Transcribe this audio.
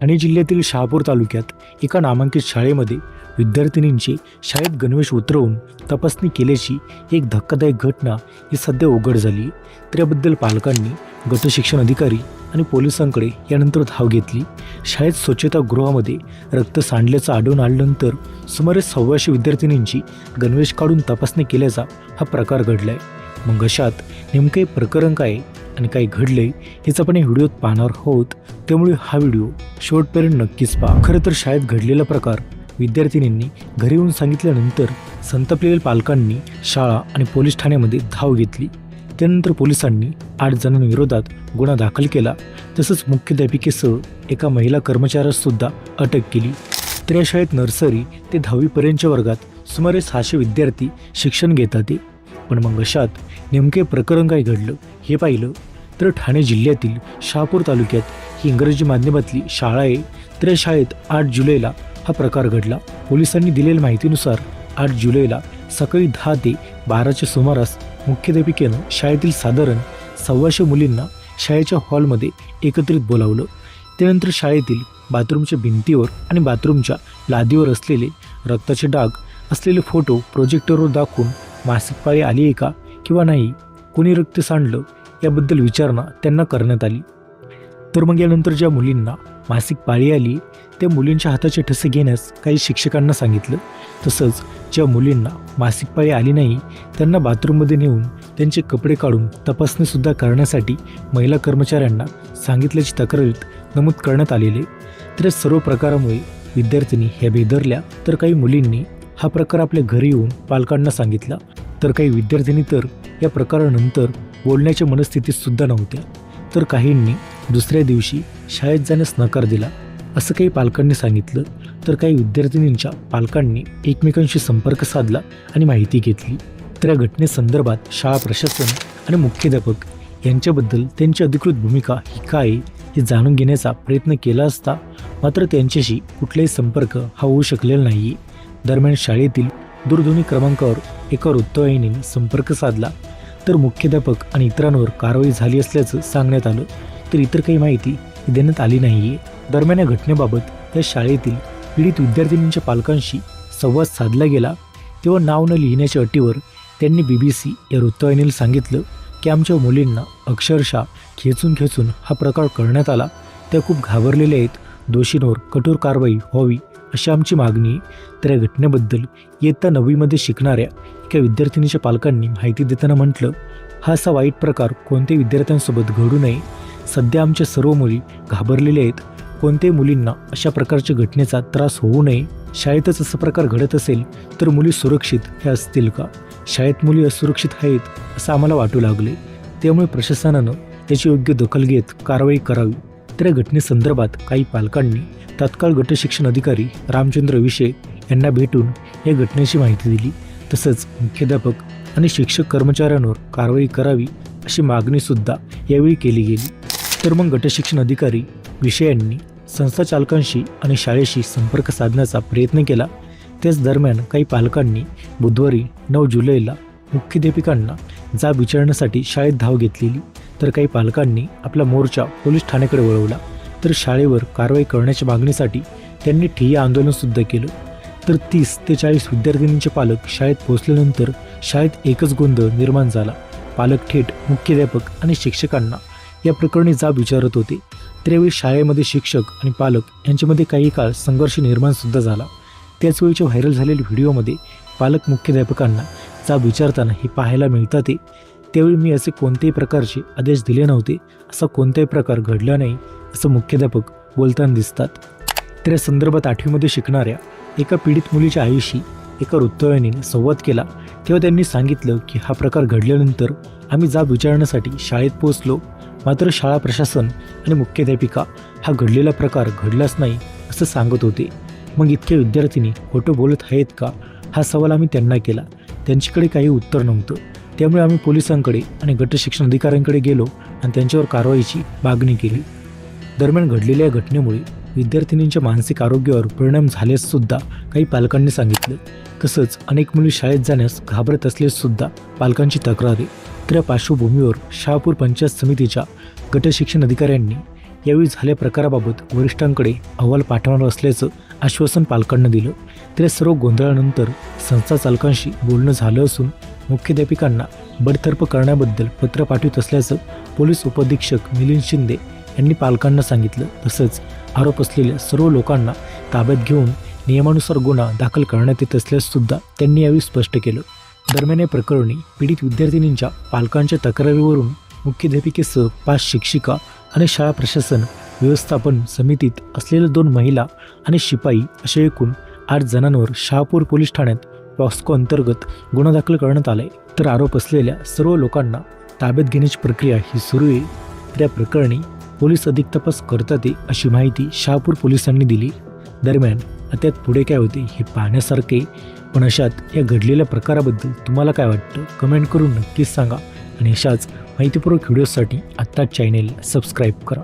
ठाणे जिल्ह्यातील शहापूर तालुक्यात एका नामांकित शाळेमध्ये विद्यार्थिनींचे शाळेत गणवेश उतरवून तपासणी केल्याची एक धक्कादायक घटना ही सध्या उघड झाली. आहे. तर याबद्दल पालकांनी गटशिक्षण अधिकारी आणि पोलिसांकडे यानंतर धाव घेतली. शाळेत स्वच्छतागृहामध्ये रक्त सांडल्याचं आढळून आल्यानंतर सुमारे सव्वाशे विद्यार्थिनींची गणवेश काढून तपासणी केल्याचा हा प्रकार घडलाय. मग अशात नेमके प्रकरण काय आणि काय घडले हेच आपण या व्हिडिओत पाहणार आहोत. त्यामुळे हा व्हिडिओ शेवटपर्यंत नक्कीच पहा. खरं तर शाळेत घडलेला प्रकार विद्यार्थिनींनी घरी येऊन सांगितल्यानंतर संतपलेल्या पालकांनी शाळा आणि पोलीस ठाण्यामध्ये धाव घेतली. त्यानंतर पोलिसांनी आठ जणांविरोधात गुन्हा दाखल केला. तसंच मुख्याध्यापिकेसह एका महिला कर्मचाऱ्यासुद्धा अटक केली. तर या शाळेत नर्सरी ते दहावीपर्यंतच्या वर्गात सुमारे सहाशे विद्यार्थी शिक्षण घेतात पण मग अशात नेमके प्रकरण काय घडलं हे पाहिलं तर ठाणे जिल्ह्यातील शहापूर तालुक्यात ही इंग्रजी माध्यमातली शाळा आहे. तर या शाळेत आठ जुलैला हा प्रकार घडला. पोलिसांनी दिलेल्या माहितीनुसार आठ जुलैला सकाळी दहा ते बाराच्या सुमारास मुख्याध्यापिकेनं शाळेतील साधारण सव्वाशे मुलींना शाळेच्या हॉलमध्ये एकत्रित बोलावलं. त्यानंतर शाळेतील बाथरूमच्या भिंतीवर आणि बाथरूमच्या लादीवर असलेले रक्ताचे डाग असलेले फोटो प्रोजेक्टरवर दाखवून मासिक पाळी आली आहे का किंवा नाही कोणी रक्त सांडलं याबद्दल विचारणा त्यांना करण्यात आली. तर मग यानंतर ज्या मुलींना मासिक पाळी आली त्या मुलींच्या हाताचे ठसे घेण्यास काही शिक्षकांना सांगितलं. तसंच ज्या मुलींना मासिक पाळी आली नाही त्यांना बाथरूममध्ये नेऊन त्यांचे कपडे काढून तपासणीसुद्धा करण्यासाठी महिला कर्मचाऱ्यांना सांगितल्याची तक्रारीत नमूद करण्यात आलेले तर या सर्व प्रकारामुळे विद्यार्थिनी ह्या बेदरल्या तर काही मुलींनी हा प्रकार आपल्या घरी येऊन पालकांना सांगितला. तर काही विद्यार्थिनी तर या प्रकारानंतर बोलण्याच्या मनस्थितीत सुद्धा नव्हत्या. तर काहींनी दुसऱ्या दिवशी शाळेत जाण्यास नकार दिला असं काही पालकांनी सांगितलं. तर काही विद्यार्थिनींच्या पालकांनी एकमेकांशी संपर्क साधला आणि माहिती घेतली. तर या घटनेसंदर्भात शाळा प्रशासन आणि मुख्याध्यापक यांच्याबद्दल त्यांची अधिकृत भूमिका ही काय आहे हे जाणून घेण्याचा प्रयत्न केला असता मात्र त्यांच्याशी कुठलाही संपर्क हा होऊ शकलेला नाही दरम्यान शाळेतील दूरध्वनी क्रमांकावर एका वृत्तवाहिनीने संपर्क साधला तर मुख्याध्यापक आणि इतरांवर कारवाई झाली असल्याचं सांगण्यात आलं. तर इतर काही माहिती देण्यात आली नाही आहे दरम्यान या घटनेबाबत या शाळेतील पीडित विद्यार्थिनींच्या पालकांशी संवाद साधला गेला. तेव्हा नाव न लिहिण्याच्या अटीवर त्यांनी बी बी सी या वृत्तवाहिनीला सांगितलं की आमच्या मुलींना अक्षरशः खेचून खेचून हा प्रकार करण्यात आला. त्या खूप घाबरलेल्या आहेत. दोषींवर कठोर कारवाई व्हावी अशी आमची मागणी. तर या घटनेबद्दल इयत्ता नववीमध्ये शिकणाऱ्या एका विद्यार्थिनीच्या पालकांनी माहिती देताना म्हटलं हा असा वाईट प्रकार कोणत्याही विद्यार्थ्यांसोबत घडू नये. सध्या आमच्या सर्व मुली घाबरलेल्या आहेत. कोणत्याही मुलींना अशा प्रकारच्या घटनेचा त्रास होऊ नये. शाळेतच असा प्रकार घडत असेल तर मुली सुरक्षित हे असतील का? शाळेत मुली असुरक्षित आहेत असं आम्हाला वाटू लागले. त्यामुळे प्रशासनानं त्याची योग्य दखल घेत कारवाई करावी. तर घटनेसंदर्भात काही पालकांनी तत्काळ गटशिक्षण अधिकारी रामचंद्र विषय यांना भेटून या घटनेची माहिती दिली. तसंच मुख्याध्यापक आणि शिक्षक कर्मचाऱ्यांवर कारवाई करावी अशी मागणीसुद्धा यावेळी केली गेली. तर मग गटशिक्षण अधिकारी विषयांनी संस्था चालकांशी आणि शाळेशी संपर्क साधण्याचा प्रयत्न केला. त्याच दरम्यान काही पालकांनी बुधवारी नऊ जुलैला मुख्याध्यापिकांना जाब विचारण्यासाठी शाळेत धाव घेतलेली. तर काही पालकांनी आपला मोर्चा पोलीस ठाण्याकडे वळवला. तर शाळेवर कारवाई करण्याच्या मागणीसाठी त्यांनी ठिय्या आंदोलनसुद्धा केलं. तर तीस ते चाळीस विद्यार्थिनींचे पालक शाळेत पोहोचल्यानंतर शाळेत एकच गोंधळ निर्माण झाला. पालक थेट मुख्याध्यापक आणि शिक्षकांना या प्रकरणी जाब विचारत होते. त्यावेळी शाळेमध्ये शिक्षक आणि पालक यांच्यामध्ये काही काळ संघर्ष निर्माणसुद्धा झाला. त्याचवेळीच्या व्हायरल झालेल्या व्हिडिओमध्ये पालक मुख्याध्यापकांना जाब विचारताना हे पाहायला मिळतात ते त्यावेळी मी असे कोणत्याही प्रकारचे आदेश दिले नव्हते. असा कोणताही प्रकार घडला नाही असं मुख्याध्यापक बोलताना दिसतात. तर या संदर्भात आठवीमध्ये शिकणाऱ्या एका पीडित मुलीच्या आईशी एका वृत्तवाहिनीने संवाद केला. तेव्हा त्यांनी सांगितलं की हा प्रकार घडल्यानंतर आम्ही जाब विचारण्यासाठी शाळेत पोहोचलो. मात्र शाळा प्रशासन आणि मुख्याध्यापिका हा घडलेला प्रकार घडलाच नाही असं सांगत होते. मग इतक्या विद्यार्थिनी खोटं बोलत आहेत का? हा सवाल आम्ही त्यांना केला. त्यांच्याकडे काही उत्तर नव्हतं. त्यामुळे आम्ही पोलिसांकडे आणि गटशिक्षण अधिकाऱ्यांकडे गेलो आणि त्यांच्यावर कारवाईची मागणी केली. दरम्यान घडलेल्या घटनेमुळे विद्यार्थिनींच्या मानसिक आरोग्यावर परिणाम झाल्याससुद्धा काही पालकांनी सांगितलं. तसंच अनेक मुली शाळेत जाण्यास घाबरत असल्याससुद्धा पालकांची तक्रार आहे. तर या पार्श्वभूमीवर शहापूर पंचायत समितीच्या गटशिक्षण अधिकाऱ्यांनी यावेळी झाल्या प्रकाराबाबत वरिष्ठांकडे अहवाल पाठवणार असल्याचं आश्वासन पालकांना दिलं. त्या सर्व गोंधळानंतर संस्था चालकांशी बोलणं झालं असून मुख्याध्यापिकांना बडतर्फ करण्याबद्दल पत्र पाठवित असल्याचं पोलीस उपअधीक्षक मिलिंद शिंदे यांनी पालकांना सांगितलं. तसंच आरोप असलेल्या सर्व लोकांना ताब्यात घेऊन नियमानुसार गुन्हा दाखल करण्यात येत असल्याससुद्धा त्यांनी यावेळी स्पष्ट केलं. दरम्यान या प्रकरणी पीडित विद्यार्थिनींच्या पालकांच्या तक्रारीवरून मुख्याध्यापिकेसह पाच शिक्षिका आणि शाळा प्रशासन व्यवस्थापन समितीत असलेल्या दोन महिला आणि शिपाई अशा एकूण आठ जणांवर शहापूर पोलीस ठाण्यात पॉस्को अंतर्गत गुन्हा दाखल करण्यात आलाय. तर आरोप असलेल्या सर्व लोकांना ताब्यात घेण्याची प्रक्रिया ही सुरू आहे. तर या प्रकरणी पोलीस अधिक तपास करतात अशी माहिती शहापूर पोलिसांनी दिली. दरम्यान त्यात पुढे काय होते हे पाहण्यासारखे पण अशात या घडलेल्या प्रकाराबद्दल तुम्हाला काय वाटतं? कमेंट करून नक्कीच सांगा. आणि अशाच माहितीपूर्वक व्हिडिओसाठी आत्ताच चॅनेल सबस्क्राईब करा.